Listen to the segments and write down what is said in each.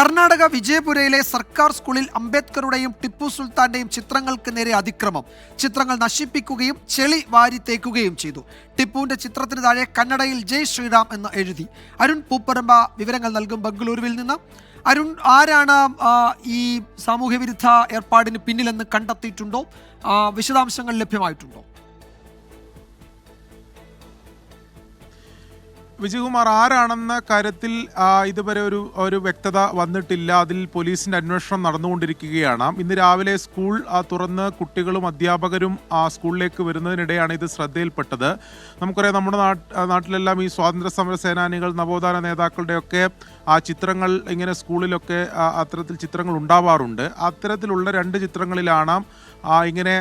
കർണാടക വിജയപുരയിലെ സർക്കാർ സ്കൂളിൽ അംബേദ്കറുടെയും ടിപ്പു സുൽത്താന്റെയും ചിത്രങ്ങൾക്ക് നേരെ അതിക്രമം. ചിത്രങ്ങൾ നശിപ്പിക്കുകയും ചെളി വാരി തേക്കുകയും ചെയ്തു. ടിപ്പുവിന്റെ ചിത്രത്തിന് താഴെ കന്നഡയിൽ ജയ് ശ്രീറാം എന്ന് എഴുതി. അരുൺ പൂപ്പറമ്പ വിവരങ്ങൾ നൽകും ബംഗളൂരുവിൽ നിന്ന്. അരുൺ ആരാണ് ഈ സാമൂഹ്യവിരുദ്ധ ഏർപ്പാടിന് പിന്നിലെന്ന് കണ്ടെത്തിയിട്ടുണ്ടോ? വിശദാംശങ്ങൾ ലഭ്യമായിട്ടുണ്ടോ? വിജയകുമാർ ആരാണെന്ന കാര്യത്തിൽ ഇതുവരെ ഒരു ഒരു വ്യക്തത വന്നിട്ടില്ല. അതിൽ പോലീസിന്റെ അന്വേഷണം നടന്നുകൊണ്ടിരിക്കുകയാണ്. ഇന്ന് രാവിലെ സ്കൂൾ തുറന്ന് കുട്ടികളും അധ്യാപകരും ആ സ്കൂളിലേക്ക് വരുന്നതിനിടെയാണ് ഇത് ശ്രദ്ധയിൽപ്പെട്ടത്. നമുക്കറിയാം നമ്മുടെ നാട്ടിലെല്ലാം ഈ സ്വാതന്ത്ര്യ സമര സേനാനികൾ നവോത്ഥാന നേതാക്കളുടെയൊക്കെ ആ ചിത്രങ്ങൾ ഇങ്ങനെ സ്കൂളിലൊക്കെ അത്തരത്തിൽ ചിത്രങ്ങൾ ഉണ്ടാവാറുണ്ട്. അത്തരത്തിലുള്ള രണ്ട് ചിത്രങ്ങളിലാണ് ഇങ്ങനെ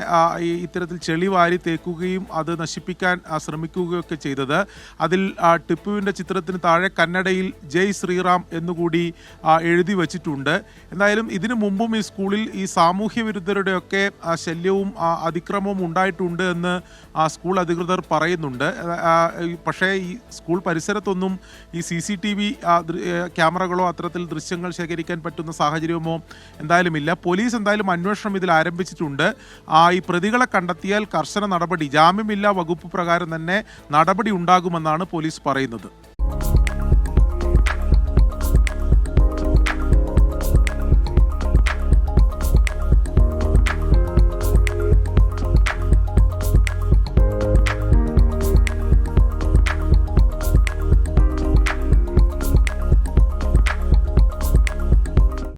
ഇത്തരത്തിൽ ചെളി വാരി തേക്കുകയും അത് നശിപ്പിക്കാൻ ശ്രമിക്കുകയൊക്കെ ചെയ്തത്. അതിൽ ആ, ടിപ്പുവിന്റെ ചിത്രത്തിന് താഴെ കന്നഡയിൽ ജയ് ശ്രീറാം എന്നുകൂടി എഴുതി വച്ചിട്ടുണ്ട്. എന്തായാലും ഇതിനു മുമ്പും ഈ സ്കൂളിൽ ഈ സാമൂഹ്യ വിരുദ്ധരുടെയൊക്കെ ശല്യവും അതിക്രമവും ഉണ്ടായിട്ടുണ്ട് എന്ന് ആ, സ്കൂൾ അധികൃതർ പറയുന്നുണ്ട്. പക്ഷേ ഈ സ്കൂൾ പരിസരത്തൊന്നും ഈ സി സി ടി വി ക്യാമറകളോ അത്തരത്തിൽ ദൃശ്യങ്ങൾ ശേഖരിക്കാൻ പറ്റുന്ന സാഹചര്യമോ എന്തായാലും ഇല്ല പോലീസ് എന്തായാലും അന്വേഷണം ഇതിൽ ആരംഭിച്ചിട്ടുണ്ട്. ആ, ഈ പ്രതികളെ കണ്ടെത്തിയാൽ കർശന നടപടി ജാമ്യമില്ലാ വകുപ്പ് പ്രകാരം തന്നെ നടപടി ഉണ്ടാകുമെന്നാണ് പോലീസ് പറയുന്നത്. ചെയ്തത്